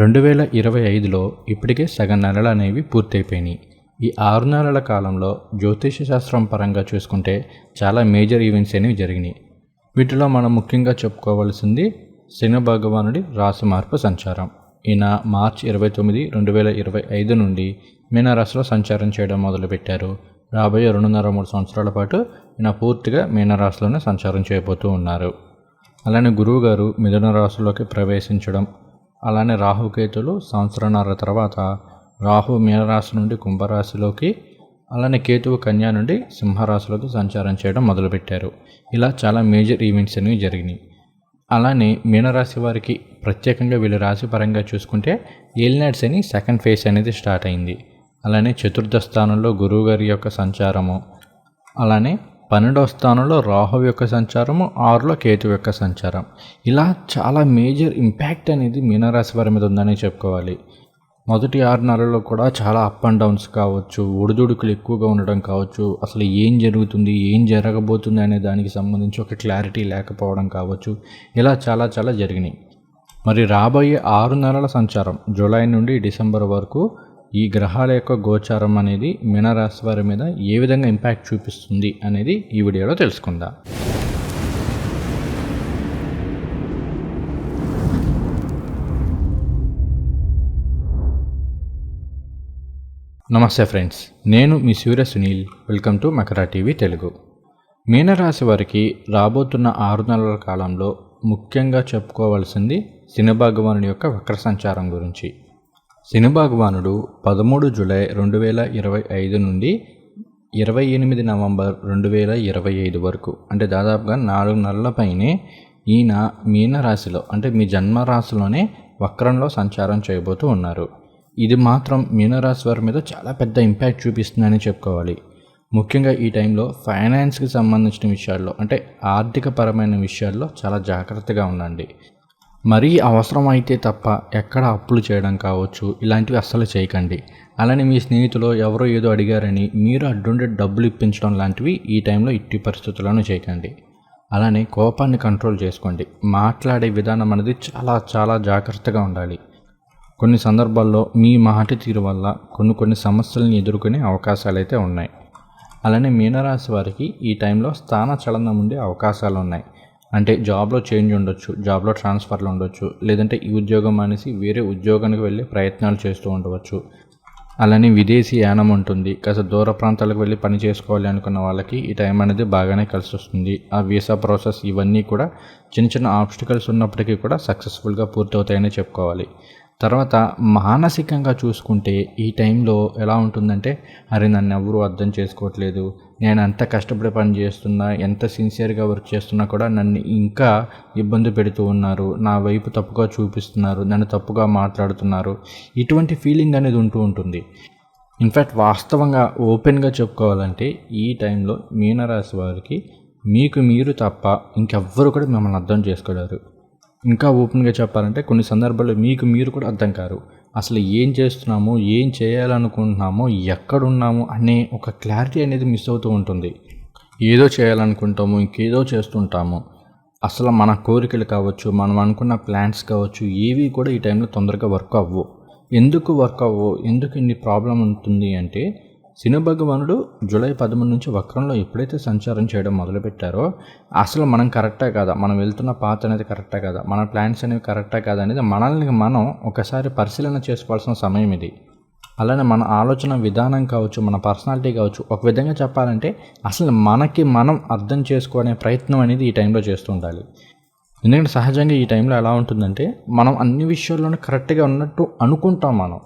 రెండు వేల ఇరవై ఐదులో ఇప్పటికే సగం నెలలు అనేవి పూర్తయిపోయినాయి. ఈ ఆరు నెలల కాలంలో జ్యోతిష శాస్త్రం పరంగా చూసుకుంటే చాలా మేజర్ ఈవెంట్స్ అనేవి జరిగినాయి. వీటిలో మనం ముఖ్యంగా చెప్పుకోవాల్సింది శని భగవానుడి రాశి మార్పు సంచారం. ఈయన మార్చ్ ఇరవై తొమ్మిది రెండు వేల ఇరవై ఐదు నుండి మీనరాశిలో సంచారం చేయడం మొదలుపెట్టారు. రాబోయే రెండున్నర మూడు సంవత్సరాల పాటు ఈయన పూర్తిగా మీనరాశిలోనే సంచారం చేయబోతూ ఉన్నారు. అలానే గురువు గారు మిథున రాశిలోకి ప్రవేశించడం అలానే రాహుకేతులు సంవత్సరన్నర తర్వాత రాహు మీనరాశి నుండి కుంభరాశిలోకి అలానే కేతువు కన్యా నుండి సింహరాశిలోకి సంచారం చేయడం మొదలుపెట్టారు. ఇలా చాలా మేజర్ ఈవెంట్స్ అనేవి జరిగినాయి. అలానే మీనరాశి వారికి ప్రత్యేకంగా వీళ్ళ రాశి పరంగా చూసుకుంటే ఏలినాడ్స్ అని సెకండ్ ఫేజ్ అనేది స్టార్ట్ అయింది. అలానే చతుర్థ స్థానంలో గురువుగారి యొక్క సంచారము అలానే పన్నెండవ స్థానంలో రాహు యొక్క సంచారము ఆరులో కేతు యొక్క సంచారం. ఇలా చాలా మేజర్ ఇంపాక్ట్ అనేది మీనరాశి వారి మీద ఉందని చెప్పుకోవాలి. మొదటి ఆరు నెలల్లో కూడా చాలా అప్ అండ్ డౌన్స్ కావచ్చు ఒడిదుడుకులు ఎక్కువగా ఉండడం కావచ్చు అసలు ఏం జరుగుతుంది ఏం జరగబోతుంది అనే దానికి సంబంధించి ఒక క్లారిటీ లేకపోవడం కావచ్చు ఇలా చాలా చాలా జరిగినాయి. మరి రాబోయే ఆరు నెలల సంచారం జూలై నుండి డిసెంబర్ వరకు ఈ గ్రహాల యొక్క గోచారం అనేది మీనరాశి వారి మీద ఏ విధంగా ఇంపాక్ట్ చూపిస్తుంది అనేది ఈ వీడియోలో తెలుసుకుందాం. నమస్తే ఫ్రెండ్స్ నేను మీ Surya Sunil. Welcome to Makara TV Telugu మీనరాశి వారికి రాబోతున్న ఆరు నెలల కాలంలో ముఖ్యంగా చెప్పుకోవాల్సింది శని భగవానుడి యొక్క వక్ర సంచారం గురించి. శని భగవానుడు పదమూడు జూలై రెండు వేల ఇరవై ఐదు నుండి ఇరవై ఎనిమిది నవంబర్ రెండు వేల ఇరవై ఐదు వరకు. అంటే దాదాపుగా నాలుగు నెలల పైనే ఈయన మీనరాశిలో అంటే మీ జన్మరాశిలోనే వక్రంలో సంచారం చేయబోతూ ఉన్నారు. ఇది మాత్రం మీనరాశి వారి మీద చాలా పెద్ద ఇంపాక్ట్ చూపిస్తుందని చెప్పుకోవాలి. ముఖ్యంగా ఈ టైంలో ఫైనాన్స్కి సంబంధించిన విషయాల్లో అంటే ఆర్థిక పరమైన విషయాల్లో చాలా జాగ్రత్తగా ఉండండి. మరీ అవసరమైతే తప్ప ఎక్కడ అప్పులు చేయడం కావచ్చు ఇలాంటివి అస్సలు చేయకండి. అలానే మీ స్నేహితులు ఎవరో ఏదో అడిగారని మీరు అడ్డుండే డబ్బులు ఇప్పించడం లాంటివి ఈ టైంలో ఇట్టి పరిస్థితులను చేయకండి. అలానే కోపాన్ని కంట్రోల్ చేసుకోండి. మాట్లాడే విధానం అనేది చాలా చాలా జాగ్రత్తగా ఉండాలి. కొన్ని సందర్భాల్లో మీ మాట తీరు వల్ల కొన్ని కొన్ని సమస్యలను ఎదుర్కొనే అవకాశాలు అయితే ఉన్నాయి. అలానే మీనరాశి వారికి ఈ టైంలో స్థాన చలనం ఉండే అవకాశాలు ఉన్నాయి అంటే జాబ్లో చేంజ్ ఉండొచ్చు జాబ్లో ట్రాన్స్ఫర్లు ఉండొచ్చు లేదంటే ఈ ఉద్యోగం అనేసి వేరే ఉద్యోగానికి వెళ్ళే ప్రయత్నాలు చేస్తూ ఉండవచ్చు. అలానే విదేశీ యానం ఉంటుంది. కాస్త దూర ప్రాంతాలకు వెళ్ళి పని చేసుకోవాలి అనుకున్న వాళ్ళకి ఈ టైం అనేది బాగానే కలిసి వస్తుంది ఆ వీసా ప్రాసెస్ ఇవన్నీ కూడా చిన్న చిన్న ఆబ్స్టికల్స్ ఉన్నప్పటికీ కూడా సక్సెస్ఫుల్గా పూర్తవుతాయని చెప్పుకోవాలి. తర్వాత మానసికంగా చూసుకుంటే ఈ టైంలో ఎలా ఉంటుందంటే అరే నన్ను ఎవరు అర్థం చేసుకోవట్లేదు నేను ఎంత కష్టపడి పని చేస్తున్నా ఎంత సిన్సియర్గా వర్క్ చేస్తున్నా కూడా నన్ను ఇంకా ఇబ్బంది పెడుతూ ఉన్నారు నా వైపు తప్పుగా చూపిస్తున్నారు నన్ను తప్పుగా మాట్లాడుతున్నారు. ఇటువంటి ఫీలింగ్ అనేది ఉంటూ ఉంటుంది. ఇన్ఫ్యాక్ట్ వాస్తవంగా ఓపెన్గా చెప్పుకోవాలంటే ఈ టైంలో మీనరాశి వారికి మీకు మీరు తప్ప ఇంకెవ్వరు కూడా మిమ్మల్ని అర్థం చేసుకోలేరు. ఇంకా ఓపెన్గా చెప్పాలంటే కొన్ని సందర్భాల్లో మీకు మీరు కూడా అర్థం కారు. అసలు ఏం చేస్తున్నామో ఏం చేయాలనుకుంటున్నామో ఎక్కడున్నాము అనే ఒక క్లారిటీ అనేది మిస్ అవుతూ ఉంటుంది. ఏదో చేయాలనుకుంటాము ఇంకేదో చేస్తుంటాము. అసలు మన కోరికలు కావచ్చు మనం అనుకున్న ప్లాన్స్ కావచ్చు ఏవి కూడా ఈ టైంలో తొందరగా వర్క్ అవ్వవు ఎందుకు వర్క్ అవ్వవు ఎందుకు ఇన్ని ప్రాబ్లం ఉంటుంది అంటే శని భగవానుడు జూలై పదమూడు నుంచి వక్రంలో ఎప్పుడైతే సంచారం చేయడం మొదలుపెట్టారో అసలు మనం కరెక్టా కాదా? మనం వెళ్తున్న పాత అనేది కరెక్టా కాదా? మన ప్లాన్స్ అనేవి కరెక్టా కాదా అనేది మనల్ని మనం ఒకసారి పరిశీలన చేసుకోవాల్సిన సమయం ఇది. అలానే మన ఆలోచన విధానం కావచ్చు మన పర్సనాలిటీ కావచ్చు ఒక విధంగా చెప్పాలంటే అసలు మనకి మనం అర్థం చేసుకునే ప్రయత్నం అనేది ఈ టైంలో చేస్తూ ఉండాలి. ఎందుకంటే సహజంగా ఈ టైంలో ఎలా ఉంటుందంటే మనం అన్ని విషయాల్లోనూ కరెక్ట్గా ఉన్నట్టు అనుకుంటాం మనం.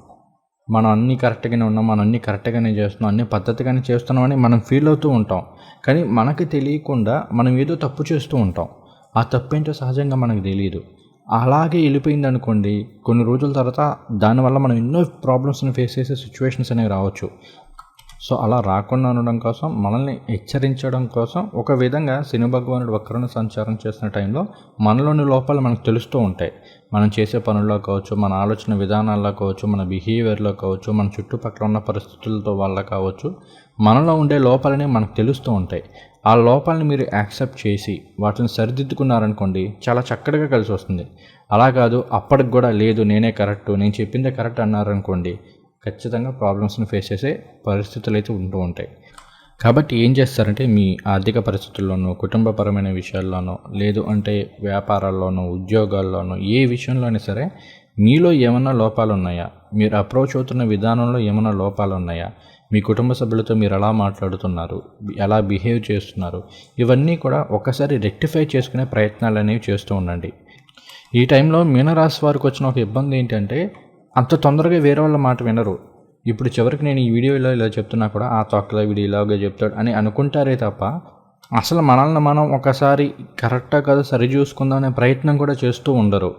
మనం అన్నీ కరెక్ట్గానే ఉన్నాం మనం అన్నీ కరెక్ట్గానే చేస్తున్నాం అన్ని పద్ధతిగానే చేస్తున్నామని మనం ఫీల్ అవుతూ ఉంటాం. కానీ మనకి తెలియకుండా మనం ఏదో తప్పు చేస్తూ ఉంటాం. ఆ తప్పు ఏంటో సహజంగా మనకు తెలియదు అలాగే వెళ్ళిపోయింది అనుకోండి కొన్ని రోజుల తర్వాత దానివల్ల మనం ఎన్నో ప్రాబ్లమ్స్ని ఫేస్ చేసే సిచ్యువేషన్స్ అనేవి రావచ్చు. సో అలా రాకుండా ఉండడం కోసం మనల్ని హెచ్చరించడం కోసం ఒక విధంగా శని భగవానుడు వక్రను సంచారం చేసిన టైంలో మనలోని లోపాలు మనకు తెలుస్తూ ఉంటాయి. మనం చేసే పనుల్లో కావచ్చు మన ఆలోచన విధానాల్లో కావచ్చు మన బిహేవియర్లో కావచ్చు మన చుట్టుపక్కల ఉన్న పరిస్థితులతో వల్ల కావచ్చు మనలో ఉండే లోపాలని మనకు తెలుస్తూ ఉంటాయి. ఆ లోపాలని మీరు యాక్సెప్ట్ చేసి వాటిని సరిదిద్దుకున్నారనుకోండి చాలా చక్కగా కలిసి వస్తుంది. అలా కాదు అప్పటికి కూడా లేదు నేనే కరెక్ట్ నేను చెప్పిందే కరెక్ట్ అన్నారనుకోండి ఖచ్చితంగా ప్రాబ్లమ్స్ని ఫేస్ చేసే పరిస్థితులు అయితే ఉంటూ ఉంటాయి. కాబట్టి ఏం చేస్తారంటే మీ ఆర్థిక పరిస్థితుల్లోనూ కుటుంబపరమైన విషయాల్లోనో లేదు అంటే వ్యాపారాల్లోనో ఉద్యోగాల్లోనో ఏ విషయంలోనే సరే మీలో ఏమైనా లోపాలు ఉన్నాయా మీరు అప్రోచ్ అవుతున్న విధానంలో ఏమైనా లోపాలు ఉన్నాయా మీ కుటుంబ సభ్యులతో మీరు ఎలా మాట్లాడుతున్నారు? ఎలా బిహేవ్ చేస్తున్నారు? ఇవన్నీ కూడా ఒకసారి రెక్టిఫై చేసుకునే ప్రయత్నాలు అనేవి చేస్తూ ఉండండి. ఈ టైంలో మీనరాశి వారికి వచ్చిన ఒక ఇబ్బంది ఏంటంటే అంత తొందరగా వేరే వాళ్ళ మాట వినరు. ఇప్పుడు చివరికి నేను ఈ వీడియోలో ఇలా చెప్తున్నా కూడా ఆ తొక్కలో వీడియో ఇలాగే చెప్తాడు అని అనుకుంటారే తప్ప అసలు మనల్ని మనం ఒకసారి కరెక్టా కదా సరి చూసుకుందామనే ప్రయత్నం కూడా చేస్తూ ఉండరు.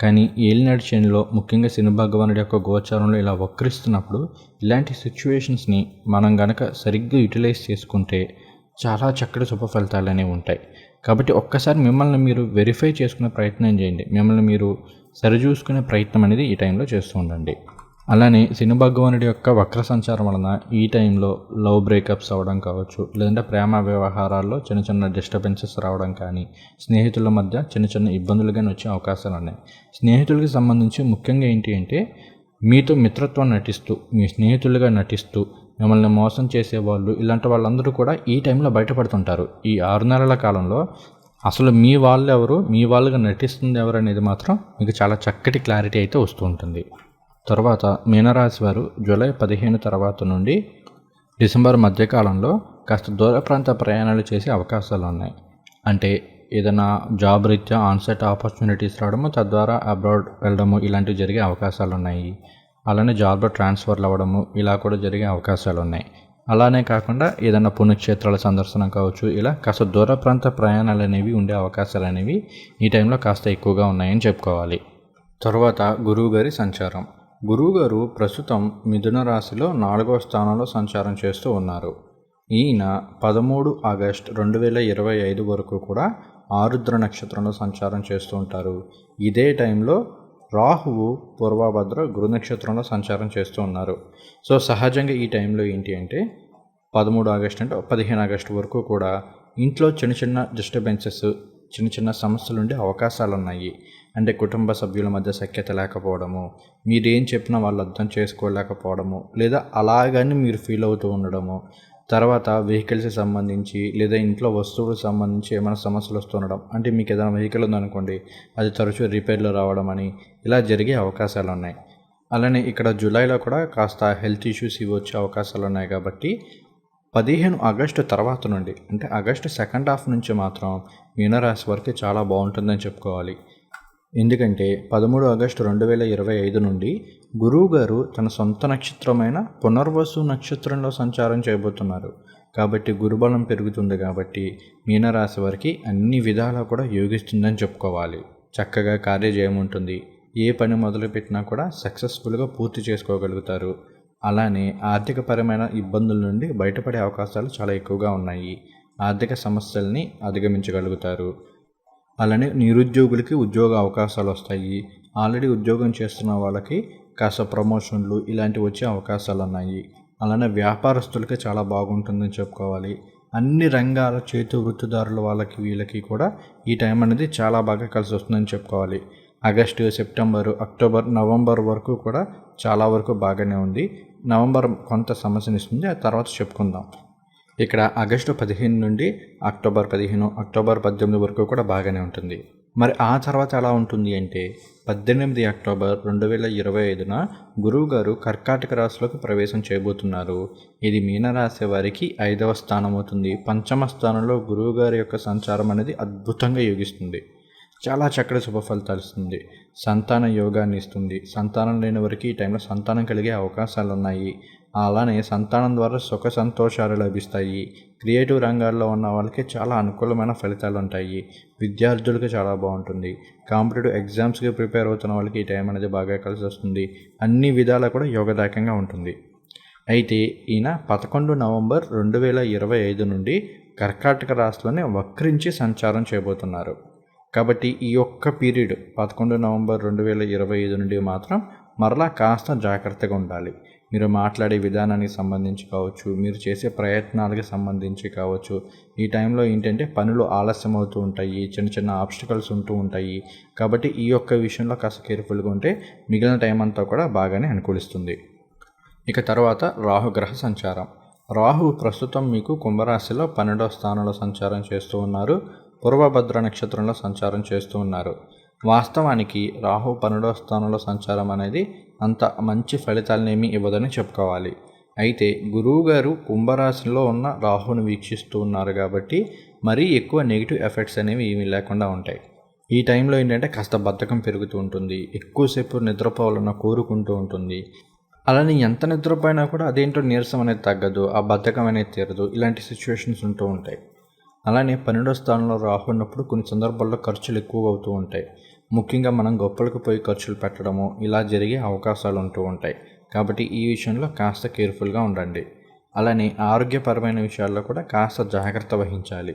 కానీ ఏలినాటి శనిలో ముఖ్యంగా శని భగవానుడి యొక్క గోచారంలో ఇలా వక్రిస్తున్నప్పుడు ఇలాంటి సిచ్యువేషన్స్ని మనం గనక సరిగ్గా యూటిలైజ్ చేసుకుంటే చాలా చక్కటి శుభ ఫలితాలు అనేవి ఉంటాయి. కాబట్టి ఒక్కసారి మిమ్మల్ని మీరు వెరిఫై చేసుకునే ప్రయత్నం చేయండి. మిమ్మల్ని మీరు సరిచూసుకునే ప్రయత్నం అనేది ఈ టైంలో చేస్తూ ఉండండి. అలానే శని భగవానుడి యొక్క వక్ర సంచారం వలన ఈ టైంలో లవ్ బ్రేకప్స్ అవ్వడం కావచ్చు లేదంటే ప్రేమ వ్యవహారాల్లో చిన్న చిన్న డిస్టర్బెన్సెస్ రావడం కానీ స్నేహితుల మధ్య చిన్న చిన్న ఇబ్బందులు కానీ వచ్చే అవకాశాలు ఉన్నాయి. స్నేహితులకి సంబంధించి ముఖ్యంగా ఏంటి అంటే మీతో మిత్రత్వం నటిస్తూ మీ స్నేహితులుగా నటిస్తూ మిమ్మల్ని మోసం చేసేవాళ్ళు ఇలాంటి వాళ్ళందరూ కూడా ఈ టైంలో బయటపడుతుంటారు. ఈ ఆరు నెలల కాలంలో అసలు మీ వాళ్ళు ఎవరు? మీ వాళ్ళుగా నటిస్తుంది ఎవరు అనేది మాత్రం మీకు చాలా చక్కటి క్లారిటీ అయితే వస్తూ ఉంటుంది. తర్వాత మీనరాశి వారు జూలై పదిహేను తర్వాత నుండి డిసెంబర్ మధ్యకాలంలో కాస్త దూర ప్రాంత ప్రయాణాలు చేసే అవకాశాలు ఉన్నాయి. అంటే ఏదైనా జాబ్ రీత్యా ఆన్సెట్ ఆపర్చునిటీస్ రావడము తద్వారా అబ్రాడ్ వెళ్ళడము ఇలాంటివి జరిగే అవకాశాలు ఉన్నాయి. అలానే జాబ్లో ట్రాన్స్ఫర్లు అవ్వడము ఇలా కూడా జరిగే అవకాశాలు ఉన్నాయి. అలానే కాకుండా ఏదైనా పుణ్యక్షేత్రాల సందర్శనం కావచ్చు ఇలా కాస్త దూర ప్రాంత ప్రయాణాలు అనేవి ఉండే అవకాశాలు అనేవి ఈ టైంలో కాస్త ఎక్కువగా ఉన్నాయని చెప్పుకోవాలి. తర్వాత గురువుగారి సంచారం. గురువుగారు ప్రస్తుతం మిథున రాశిలో నాలుగవ స్థానంలో సంచారం చేస్తూ ఉన్నారు. ఈయన పదమూడు ఆగస్ట్ రెండు వేల ఇరవై ఐదు వరకు కూడా ఆరుద్ర నక్షత్రంలో సంచారం చేస్తూ ఉంటారు. ఇదే టైంలో రాహువు పూర్వభద్ర గురు నక్షత్రంలో సంచారం చేస్తూ ఉన్నారు. సో సహజంగా ఈ టైంలో ఏంటి అంటే పదమూడు ఆగస్ట్ అంటే పదిహేను ఆగస్టు వరకు కూడా ఇంట్లో చిన్న చిన్న డిస్టర్బెన్సెస్ చిన్న చిన్న సమస్యలు ఉండే అవకాశాలు ఉన్నాయి అంటే కుటుంబ సభ్యుల మధ్య సఖ్యత లేకపోవడము మీరేం చెప్పినా వాళ్ళు అర్థం చేసుకోలేకపోవడము లేదా అలాగని మీరు ఫీల్ అవుతూ ఉండడము తర్వాత వెహికల్స్కి సంబంధించి లేదా ఇంట్లో వస్తువులకు సంబంధించి ఏమైనా సమస్యలు వస్తుండడం అంటే మీకు ఏదైనా వెహికల్ ఉందనుకోండి అది తరచూ రిపేర్లో రావడం అని ఇలా జరిగే అవకాశాలు ఉన్నాయి. అలానే ఇక్కడ జూలైలో కూడా కాస్త హెల్త్ ఇష్యూస్ ఇవి వచ్చే అవకాశాలు ఉన్నాయి కాబట్టి పదిహేను ఆగస్టు తర్వాత నుండి అంటే ఆగస్టు సెకండ్ హాఫ్ నుంచి మాత్రం మీనరాశి వరకు చాలా బాగుంటుందని చెప్పుకోవాలి. ఎందుకంటే పదమూడు ఆగస్టు రెండు వేల ఇరవై ఐదు నుండి గురువు గారు తన సొంత నక్షత్రమైన పునర్వసు నక్షత్రంలో సంచారం చేయబోతున్నారు. కాబట్టి గురుబలం పెరుగుతుంది కాబట్టి మీనరాశి వారికి అన్ని విధాలా కూడా యోగిస్తుందని చెప్పుకోవాలి. చక్కగా కార్యజయం ఉంటుంది. ఏ పని మొదలుపెట్టినా కూడా సక్సెస్ఫుల్గా పూర్తి చేసుకోగలుగుతారు. అలానే ఆర్థికపరమైన ఇబ్బందుల నుండి బయటపడే అవకాశాలు చాలా ఎక్కువగా ఉన్నాయి. ఆర్థిక సమస్యల్ని అధిగమించగలుగుతారు. అలానే నిరుద్యోగులకి ఉద్యోగ అవకాశాలు వస్తాయి. ఆల్రెడీ ఉద్యోగం చేస్తున్న వాళ్ళకి కాస్త ప్రమోషన్లు ఇలాంటివి వచ్చే అవకాశాలు ఉన్నాయి అలానే వ్యాపారస్తులకి చాలా బాగుంటుందని చెప్పుకోవాలి. అన్ని రంగాల చేతి వృత్తిదారుల వాళ్ళకి వీళ్ళకి కూడా ఈ టైం అనేది చాలా బాగా కలిసి వస్తుందని చెప్పుకోవాలి. ఆగస్టు సెప్టెంబరు అక్టోబర్ నవంబర్ వరకు కూడా చాలా వరకు బాగానే ఉంది. నవంబర్ కొంత సమస్యనిస్తుంది ఆ తర్వాత చెప్పుకుందాం. ఇక్కడ ఆగస్టు పదిహేను నుండి అక్టోబర్ పదిహేను అక్టోబర్ పద్దెనిమిది వరకు కూడా బాగానే ఉంటుంది. మరి ఆ తర్వాత ఎలా ఉంటుంది అంటే పద్దెనిమిది అక్టోబర్ రెండు వేల ఇరవై ఐదున గురువు గారు కర్కాటక రాశిలోకి ప్రవేశం చేయబోతున్నారు. ఇది మీనరాశి వారికి ఐదవ స్థానం అవుతుంది పంచమ స్థానంలో గురువు గారి యొక్క సంచారం అనేది అద్భుతంగా యోగిస్తుంది. చాలా చక్కటి శుభ ఫలితాలు ఇస్తుంది. సంతాన యోగాన్ని ఇస్తుంది. సంతానం లేని వారికి ఈ టైంలో సంతానం కలిగే అవకాశాలు ఉన్నాయి అలానే సంతానం ద్వారా సుఖ సంతోషాలు లభిస్తాయి. క్రియేటివ్ రంగాల్లో ఉన్న వాళ్ళకి చాలా అనుకూలమైన ఫలితాలు ఉంటాయి. విద్యార్థులకు చాలా బాగుంటుంది. కాంపిటేటివ్ ఎగ్జామ్స్కి ప్రిపేర్ అవుతున్న వాళ్ళకి ఈ టైం అనేది బాగా కలిసి వస్తుంది. అన్ని విధాలా కూడా యోగదాయకంగా ఉంటుంది. అయితే ఈయన పదకొండు నవంబర్ రెండు వేల ఇరవై ఐదు నుండి కర్కాటక రాష్ట్రంలోనే వక్రించి సంచారం చేయబోతున్నారు. కాబట్టి ఈ యొక్క పీరియడ్ పదకొండు నవంబర్ రెండు వేల ఇరవై ఐదు నుండి మాత్రం మరలా కాస్త జాగ్రత్తగా ఉండాలి. మీరు మాట్లాడే విధానానికి సంబంధించి కావచ్చు మీరు చేసే ప్రయత్నాలకి సంబంధించి కావచ్చు ఈ టైంలో ఏంటంటే పనులు ఆలస్యం అవుతూ ఉంటాయి చిన్న చిన్న ఆబ్స్టికల్స్ ఉంటూ ఉంటాయి. కాబట్టి ఈ యొక్క విషయంలో కాస్త కేర్ఫుల్గా ఉంటే మిగిలిన టైం అంతా కూడా బాగానే అనుకూలిస్తుంది. ఇక తర్వాత రాహుగ్రహ సంచారం. రాహు ప్రస్తుతం మీకు కుంభరాశిలో పన్నెండవ స్థానంలో సంచారం చేస్తూ ఉన్నారు. పూర్వభద్ర నక్షత్రంలో సంచారం చేస్తూ ఉన్నారు. వాస్తవానికి రాహు పన్నెండవ స్థానంలో సంచారం అనేది అంత మంచి ఫలితాలనేమీ ఇవ్వదని చెప్పుకోవాలి. అయితే గురువు గారు కుంభరాశిలో ఉన్న రాహుని వీక్షిస్తూ ఉన్నారు కాబట్టి మరీ ఎక్కువ నెగిటివ్ ఎఫెక్ట్స్ అనేవి ఏమీ లేకుండా ఉంటాయి. ఈ టైంలో ఏంటంటే కాస్త బద్ధకం పెరుగుతూ ఉంటుంది. ఎక్కువసేపు నిద్రపోవాలన్న కోరుకుంటూ ఉంటుంది. అలానే ఎంత నిద్రపోయినా కూడా అదేంటో నీరసం అనేది తగ్గదు. ఆ బద్ధకం అనేది తీరదు. ఇలాంటి సిచ్యువేషన్స్ ఉంటూ ఉంటాయి. అలానే పన్నెండో స్థానంలో రాహు ఉన్నప్పుడు కొన్ని సందర్భాల్లో ఖర్చులు ఎక్కువ అవుతూ ఉంటాయి. ముఖ్యంగా మనం గొప్పలకు పోయి ఖర్చులు పెట్టడము ఇలా జరిగే అవకాశాలు ఉంటూ ఉంటాయి. కాబట్టి ఈ విషయంలో కాస్త కేర్ఫుల్గా ఉండండి. అలానే ఆరోగ్యపరమైన విషయాల్లో కూడా కాస్త జాగ్రత్త వహించాలి.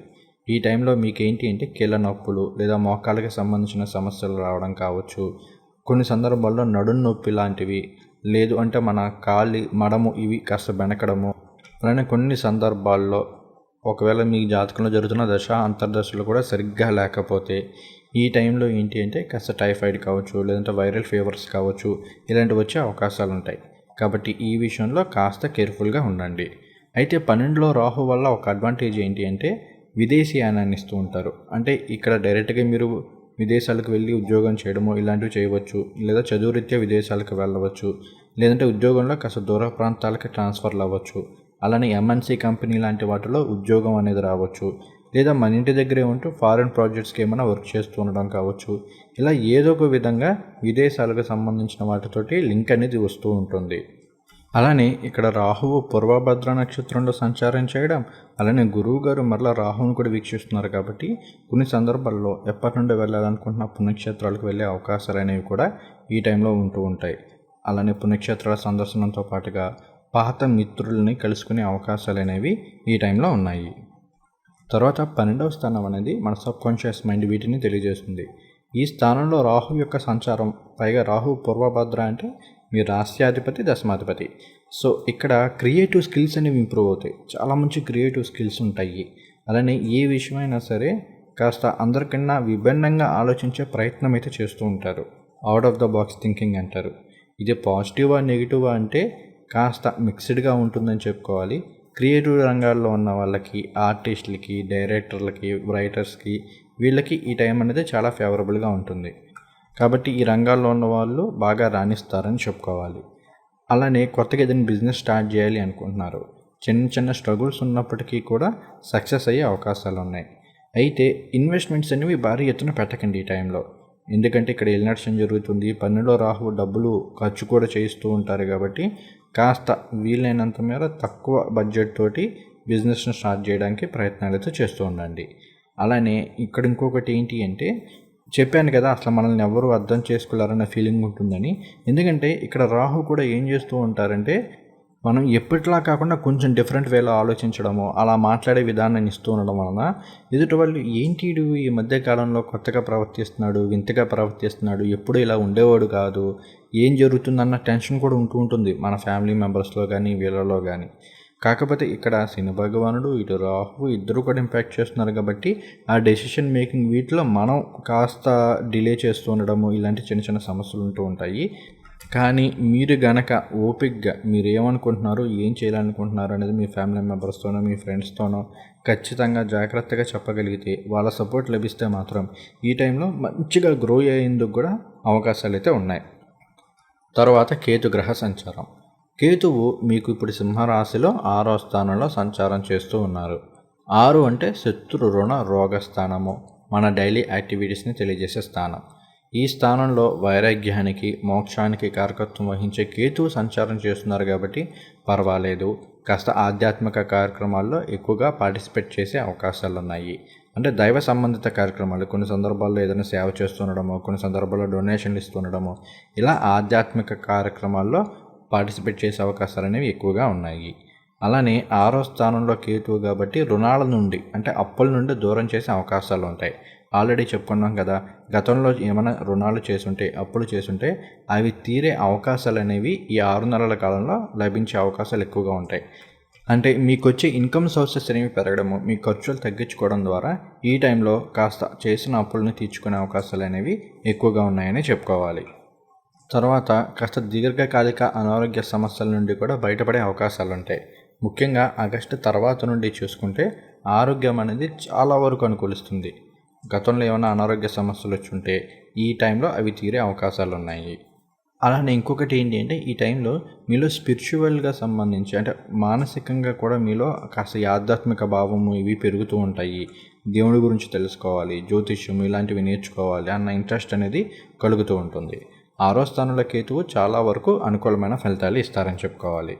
ఈ టైంలో మీకేంటి అంటే కీళ్ళ నొప్పులు లేదా మోకాళ్ళకి సంబంధించిన సమస్యలు రావడం కావచ్చు కొన్ని సందర్భాల్లో నడుం నొప్పి లాంటివి లేదు అంటే మన కాలి మడము ఇవి కాస్త బెనకడము అలానే కొన్ని సందర్భాల్లో ఒకవేళ మీ జాతకంలో జరుగుతున్న దశ అంతర్దశలు కూడా సరిగ్గా లేకపోతే ఈ టైంలో ఏంటి అంటే కాస్త టైఫాయిడ్ కావచ్చు లేదంటే వైరల్ ఫీవర్స్ కావచ్చు ఇలాంటివి వచ్చే అవకాశాలు ఉంటాయి. కాబట్టి ఈ విషయంలో కాస్త కేర్ఫుల్గా ఉండండి. అయితే పన్నెండులో రాహు వల్ల ఒక అడ్వాంటేజ్ ఏంటి అంటే విదేశీ యానాన్ని ఇస్తూ ఉంటారు. అంటే ఇక్కడ డైరెక్ట్గా మీరు విదేశాలకు వెళ్ళి ఉద్యోగం చేయడము ఇలాంటివి చేయవచ్చు లేదా చదువురీత్యా విదేశాలకు వెళ్ళవచ్చు లేదంటే ఉద్యోగంలో కాస్త దూర ప్రాంతాలకి ట్రాన్స్ఫర్లు అవ్వచ్చు. అలానే ఎంఎన్సీ కంపెనీ లాంటి వాటిలో ఉద్యోగం అనేది రావచ్చు. లేదా మన ఇంటి దగ్గరే ఉంటూ ఫారెన్ ప్రాజెక్ట్స్కి ఏమైనా వర్క్ చేస్తూ ఉండడం కావచ్చు ఇలా ఏదో ఒక విధంగా విదేశాలకు సంబంధించిన వాటితోటి లింక్ అనేది వస్తూ ఉంటుంది. అలానే ఇక్కడ రాహువు పూర్వభద్ర నక్షత్రంలో సంచారం చేయడం అలానే గురువు గారు మరలా రాహువుని కూడా వీక్షిస్తున్నారు కాబట్టి కొన్ని సందర్భాల్లో ఎప్పటి నుండి వెళ్ళాలనుకుంటున్న పుణ్యక్షేత్రాలకు వెళ్ళే అవకాశాలు అనేవి కూడా ఈ టైంలో ఉంటూ ఉంటాయి. అలానే పుణ్యక్షేత్రాల సందర్శనంతో పాటుగా పాత మిత్రుల్ని కలుసుకునే అవకాశాలు అనేవి ఈ టైంలో ఉన్నాయి. తర్వాత పన్నెండవ స్థానం అనేది మన సబ్ కాన్షియస్ మైండ్ వీటిని తెలియజేస్తుంది. ఈ స్థానంలో రాహు యొక్క సంచారం పైగా రాహు పూర్వభద్ర అంటే మీ రాష్ట్రాధిపతి దశమాధిపతి. సో ఇక్కడ క్రియేటివ్ స్కిల్స్ అనేవి ఇంప్రూవ్ అవుతాయి. చాలా మంచి క్రియేటివ్ స్కిల్స్ ఉంటాయి. అలానే ఏ విషయమైనా సరే కాస్త అందరికన్నా విభిన్నంగా ఆలోచించే ప్రయత్నం అయితే చేస్తూ ఉంటారు. Out of the box thinking అంటారు. ఇది పాజిటివా నెగిటివా అంటే కాస్త మిక్స్డ్గా ఉంటుందని చెప్పుకోవాలి. క్రియేటివ్ రంగాల్లో ఉన్న వాళ్ళకి ఆర్టిస్టులకి డైరెక్టర్లకి రైటర్స్కి వీళ్ళకి ఈ టైం అనేది చాలా ఫేవరబుల్గా ఉంటుంది. కాబట్టి ఈ రంగాల్లో ఉన్న వాళ్ళు బాగా రాణిస్తారని చెప్పుకోవాలి. అలానే కొత్తగా ఏదైనా బిజినెస్ స్టార్ట్ చేయాలి అనుకుంటున్నారు. చిన్న చిన్న స్ట్రగుల్స్ ఉన్నప్పటికీ కూడా సక్సెస్ అయ్యే అవకాశాలు ఉన్నాయి. అయితే ఇన్వెస్ట్మెంట్స్ అనేవి భారీ ఎత్తున పెట్టకండి ఈ టైంలో. ఎందుకంటే ఇక్కడ ఎలినర్షన్ జరుగుతుంది. పన్నులో రాహు డబ్బులు ఖర్చు కూడా చేయిస్తూ ఉంటారు కాబట్టి కాస్త వీలైనంత మేర తక్కువ బడ్జెట్ తోటి బిజినెస్ను స్టార్ట్ చేయడానికి ప్రయత్నాలు అయితే చేస్తూ ఉండండి. అలానే ఇక్కడ ఇంకొకటి ఏంటి అంటే చెప్పాను కదా అసలు మనల్ని ఎవరు అర్థం చేసుకోలేరన్న ఫీలింగ్ ఉంటుందని. ఎందుకంటే ఇక్కడ రాహు కూడా ఏం చేస్తూ ఉంటారంటే మనం ఎప్పటిలా కాకుండా కొంచెం డిఫరెంట్ వేలో ఆలోచించడము అలా మాట్లాడే విధానాన్ని ఇస్తూ ఉండడం వలన ఎదుటి వాళ్ళు ఏంటి ఈ మధ్య కాలంలో కొత్తగా ప్రవర్తిస్తున్నాడు వింతగా ప్రవర్తిస్తున్నాడు ఎప్పుడు ఇలా ఉండేవాడు కాదు ఏం జరుగుతుందన్న టెన్షన్ కూడా ఉంటూ ఉంటుంది మన ఫ్యామిలీ మెంబర్స్లో కానీ వీళ్ళలో కానీ. కాకపోతే ఇక్కడ శని భగవానుడు ఇటు రాహు ఇద్దరు కూడా ఇంపాక్ట్ చేస్తున్నారు కాబట్టి ఆ డెసిషన్ మేకింగ్ వీటిలో మనం కాస్త డిలే చేస్తూ ఉండడము ఇలాంటి చిన్న చిన్న సమస్యలు ఉంటూ ఉంటాయి. కానీ మీరు గనక ఓపిక్గా మీరు ఏమనుకుంటున్నారు ఏం చేయాలనుకుంటున్నారో అనేది మీ ఫ్యామిలీ మెంబర్స్తోనో మీ ఫ్రెండ్స్తోనో ఖచ్చితంగా జాగ్రత్తగా చెప్పగలిగితే వాళ్ళ సపోర్ట్ లభిస్తే మాత్రం ఈ టైంలో మంచిగా గ్రో అయ్యేందుకు కూడా అవకాశాలు అయితే ఉన్నాయి. తర్వాత కేతు గ్రహ సంచారం. కేతువు మీకు ఇప్పుడు సింహరాశిలో ఆరో స్థానంలో సంచారం చేస్తూ ఉన్నారు. ఆరు అంటే శత్రు రుణ రోగ స్థానము మన డైలీ యాక్టివిటీస్ని తెలియజేసే స్థానం. ఈ స్థానంలో వైరాగ్యానికి మోక్షానికి కారకత్వం వహించే కేతు సంచారం చేస్తున్నారు కాబట్టి పర్వాలేదు. కాస్త ఆధ్యాత్మిక కార్యక్రమాల్లో ఎక్కువగా పార్టిసిపేట్ చేసే అవకాశాలు ఉన్నాయి అంటే దైవ సంబంధిత కార్యక్రమాలు కొన్ని సందర్భాల్లో ఏదైనా సేవ చేస్తుండడము కొన్ని సందర్భాల్లో డొనేషన్లు ఇస్తుండడము ఇలా ఆధ్యాత్మిక కార్యక్రమాల్లో పార్టిసిపేట్ చేసే అవకాశాలు అనేవి ఎక్కువగా ఉన్నాయి. అలానే ఆరో స్థానంలో కేతువు కాబట్టి రుణాల నుండి అంటే అప్పుల నుండి దూరం చేసే అవకాశాలు ఉంటాయి. ఆల్రెడీ చెప్పుకున్నాం కదా గతంలో ఏమైనా రుణాలు చేసుంటే అప్పులు చేసుంటే అవి తీరే అవకాశాలు అనేవి ఈ ఆరు నెలల కాలంలో లభించే అవకాశాలు ఎక్కువగా ఉంటాయి. అంటే మీకు వచ్చే ఇన్కమ్ సోర్సెస్ అనేవి పెరగడము మీ ఖర్చులు తగ్గించుకోవడం ద్వారా ఈ టైంలో కాస్త చేసిన అప్పులను తీర్చుకునే అవకాశాలు అనేవి ఎక్కువగా ఉన్నాయని చెప్పుకోవాలి. తర్వాత కాస్త దీర్ఘకాలిక అనారోగ్య సమస్యల నుండి కూడా బయటపడే అవకాశాలు ఉంటాయి. ముఖ్యంగా ఆగస్టు తర్వాత నుండి చూసుకుంటే ఆరోగ్యం అనేది చాలా వరకు అనుకూలిస్తుంది. గతంలో ఏమైనా అనారోగ్య సమస్యలు వచ్చి ఉంటే ఈ టైంలో అవి తీరే అవకాశాలు ఉన్నాయి అలానే ఇంకొకటి ఏంటి అంటే ఈ టైంలో మీలో స్పిరిచువల్గా సంబంధించి అంటే మానసికంగా కూడా మీలో కాస్త ఆధ్యాత్మిక భావము ఇవి పెరుగుతూ ఉంటాయి. దేవుడి గురించి తెలుసుకోవాలి జ్యోతిష్యం ఇలాంటివి నేర్చుకోవాలి అన్న ఇంట్రెస్ట్ అనేది కలుగుతూ ఉంటుంది. ఆరో స్థానంలో కేతువు చాలా వరకు అనుకూలమైన ఫలితాలు ఇస్తారని చెప్పుకోవాలి.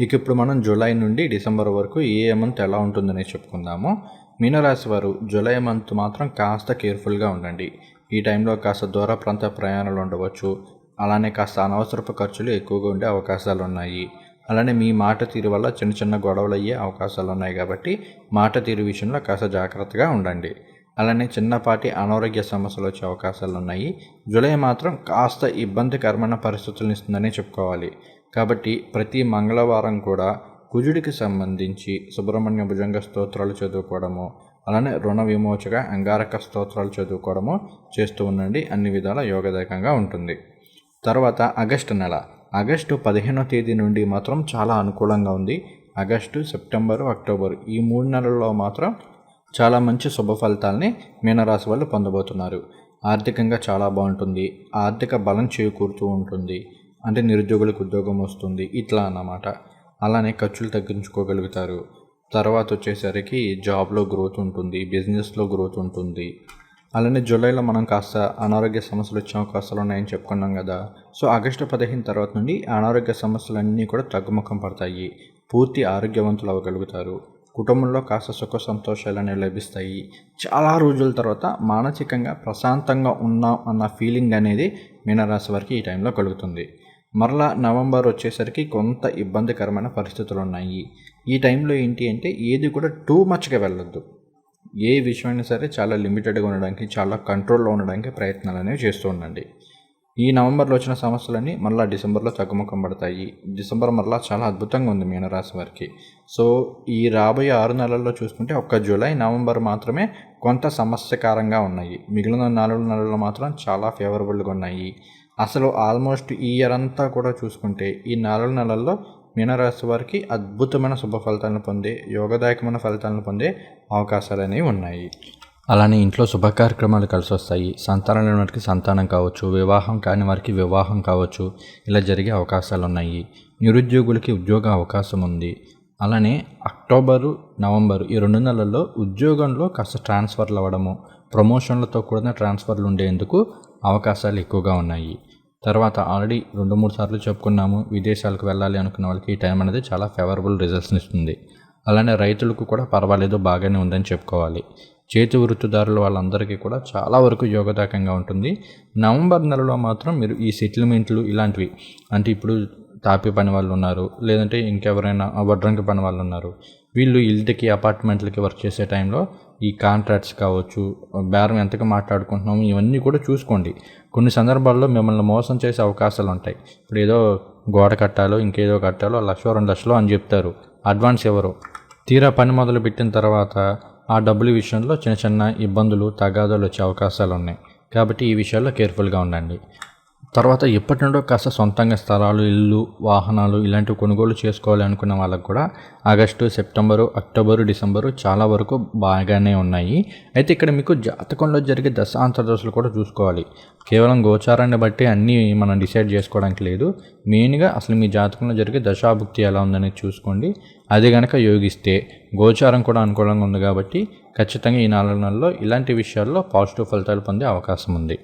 ఇక ఇప్పుడు మనం జూలై నుండి డిసెంబర్ వరకు ఏ మంత్ ఎలా ఉంటుందని చెప్పుకుందాము. మీనరాశి వారు జూలై మంత్ మాత్రం కాస్త కేర్ఫుల్గా ఉండండి. ఈ టైంలో కాస్త దూర ప్రాంత ప్రయాణాలు ఉండవచ్చు. అలానే కాస్త అనవసరపు ఖర్చులు ఎక్కువగా ఉండే అవకాశాలు ఉన్నాయి అలానే మీ మాట తీరు వల్ల చిన్న చిన్న గొడవలు అయ్యే అవకాశాలు ఉన్నాయి కాబట్టి మాట తీరు విషయంలో కాస్త జాగ్రత్తగా ఉండండి. అలానే చిన్నపాటి అనారోగ్య సమస్యలు వచ్చే అవకాశాలు ఉన్నాయి జూలై మాత్రం కాస్త ఇబ్బందికరమైన పరిస్థితులను ఇస్తుందని చెప్పుకోవాలి. కాబట్టి ప్రతి మంగళవారం కూడా కుజుడికి సంబంధించి సుబ్రహ్మణ్య భుజంగ స్తోత్రాలు చదువుకోవడము అలానే రుణ విమోచక అంగారక స్తోత్రాలు చదువుకోవడము చేస్తూ ఉండండి. అన్ని విధాల యోగదాయకంగా ఉంటుంది. తర్వాత ఆగస్టు నెల. ఆగస్టు పదిహేనో తేదీ నుండి మాత్రం చాలా అనుకూలంగా ఉంది. ఆగస్టు సెప్టెంబరు అక్టోబర్ ఈ మూడు నెలల్లో మాత్రం చాలా మంచి శుభ ఫలితాలని మీనరాశి వాళ్ళు పొందబోతున్నారు. ఆర్థికంగా చాలా బాగుంటుంది. ఆర్థిక బలం చేకూరుతూ ఉంటుంది. అంటే నిరుద్యోగులకు ఉద్యోగం వస్తుంది. ఇట్లా అన్నమాట. అలానే ఖర్చులు తగ్గించుకోగలుగుతారు. తర్వాత వచ్చేసరికి జాబ్లో గ్రోత్ ఉంటుంది బిజినెస్లో గ్రోత్ ఉంటుంది. అలానే జూలైలో మనం కాస్త అనారోగ్య సమస్యలు వచ్చే అవకాశాలు ఉన్నాయని చెప్పుకున్నాం కదా. సో ఆగస్టు పదిహేను తర్వాత నుండి అనారోగ్య సమస్యలన్నీ కూడా తగ్గుముఖం పడతాయి. పూర్తి ఆరోగ్యవంతులు అవ్వగలుగుతారు. కుటుంబంలో కాస్త సుఖ సంతోషాలు అనేవి లభిస్తాయి. చాలా రోజుల తర్వాత మానసికంగా ప్రశాంతంగా ఉన్నాం అన్న ఫీలింగ్ అనేది మీనరాశి వారికి ఈ టైంలో కలుగుతుంది. మరలా నవంబర్ వచ్చేసరికి కొంత ఇబ్బందికరమైన పరిస్థితులు ఉన్నాయి ఈ టైంలో ఏంటి అంటే ఏది కూడా టూ మచ్గా వెళ్ళొద్దు. ఏ విషయమైనా సరే చాలా లిమిటెడ్గా ఉండడానికి చాలా కంట్రోల్లో ఉండడానికి ప్రయత్నాలు అనేవి చేస్తూ ఉండండి. ఈ నవంబర్లో వచ్చిన సమస్యలన్నీ మళ్ళీ డిసెంబర్లో తగ్గుముఖం పడతాయి. డిసెంబర్ మళ్ళీ చాలా అద్భుతంగా ఉంది మీనరాశి వారికి. సో ఈ రాబోయే ఆరు నెలల్లో చూసుకుంటే ఒక్క జూలై నవంబర్ మాత్రమే కొంత సమస్యకారంగా ఉన్నాయి. మిగిలిన నాలుగు నెలల్లో మాత్రం చాలా ఫేవరబుల్గా ఉన్నాయి. అసలు ఆల్మోస్ట్ ఈ ఇయర్ అంతా కూడా చూసుకుంటే ఈ నాలుగు నెలల్లో మీనరాశి వారికి అద్భుతమైన శుభ ఫలితాలను పొందే యోగదాయకమైన ఫలితాలను పొందే అవకాశాలు అనేవి ఉన్నాయి. అలానే ఇంట్లో శుభ కార్యక్రమాలు కలిసి వస్తాయి. సంతానం లేని వారికి సంతానం కావచ్చు వివాహం కాని వారికి వివాహం కావచ్చు ఇలా జరిగే అవకాశాలు ఉన్నాయి. నిరుద్యోగులకి ఉద్యోగ అవకాశం ఉంది. అలానే అక్టోబరు నవంబరు ఈ రెండు నెలల్లో ఉద్యోగంలో కాస్త ట్రాన్స్ఫర్లు అవ్వడము ప్రమోషన్లతో కూడిన ట్రాన్స్ఫర్లు ఉండేందుకు అవకాశాలు ఎక్కువగా ఉన్నాయి. తర్వాత ఆల్రెడీ రెండు మూడు సార్లు చెప్పుకున్నాము విదేశాలకు వెళ్ళాలి అనుకున్న వాళ్ళకి ఈ టైం అనేది చాలా ఫేవరబుల్ రిజల్ట్స్ని ఇస్తుంది. అలానే రైతులకు కూడా పర్వాలేదు బాగానే ఉందని చెప్పుకోవాలి. చేతి వృత్తిదారులు వాళ్ళందరికీ కూడా చాలా వరకు యోగదాయకంగా ఉంటుంది. నవంబర్ నెలలో మాత్రం మీరు ఈ సెటిల్మెంట్లు ఇలాంటివి అంటే ఇప్పుడు తాపి పని వాళ్ళు ఉన్నారు లేదంటే ఇంకెవరైనా వడ్రంగి పని వాళ్ళు ఉన్నారు వీళ్ళు ఇల్లుకి అపార్ట్మెంట్లకి వర్క్ చేసే టైంలో ఈ కాంట్రాక్ట్స్ కావచ్చు బేరం ఎంతగా మాట్లాడుకుంటున్నాము ఇవన్నీ కూడా చూసుకోండి. కొన్ని సందర్భాల్లో మిమ్మల్ని మోసం చేసే అవకాశాలు ఉంటాయి. ఇప్పుడు ఏదో గోడ కట్టాలో ఇంకేదో కట్టాలో లక్ష రెండు లక్షలు అని చెప్తారు. అడ్వాన్స్ ఎవరు? తీరా పని మొదలు పెట్టిన తర్వాత ఆ డబ్బుల విషయంలో చిన్న చిన్న ఇబ్బందులు తగాదాలు వచ్చే అవకాశాలు ఉన్నాయి. కాబట్టి ఈ విషయాల్లో కేర్ఫుల్గా ఉండండి. తర్వాత ఎప్పటి నుండో కాస్త సొంతంగా స్థలాలు ఇల్లు వాహనాలు ఇలాంటివి కొనుగోలు చేసుకోవాలి అనుకున్న వాళ్ళకు కూడా ఆగస్టు సెప్టెంబరు అక్టోబరు డిసెంబరు చాలా వరకు బాగానే ఉన్నాయి. అయితే ఇక్కడ మీకు జాతకంలో జరిగే దశాంతర దశలు కూడా చూసుకోవాలి. కేవలం గోచారాన్ని బట్టి అన్నీ మనం డిసైడ్ చేసుకోవడానికి లేదు. మెయిన్గా అసలు మీ జాతకంలో జరిగే దశాభుక్తి ఎలా ఉందనేది చూసుకోండి. అది కనుక యోగిస్తే గోచారం కూడా అనుకూలంగా ఉంది కాబట్టి ఖచ్చితంగా ఈ నాలుగు నెలల్లో ఇలాంటి విషయాల్లో పాజిటివ్ ఫలితాలు పొందే అవకాశం ఉంది.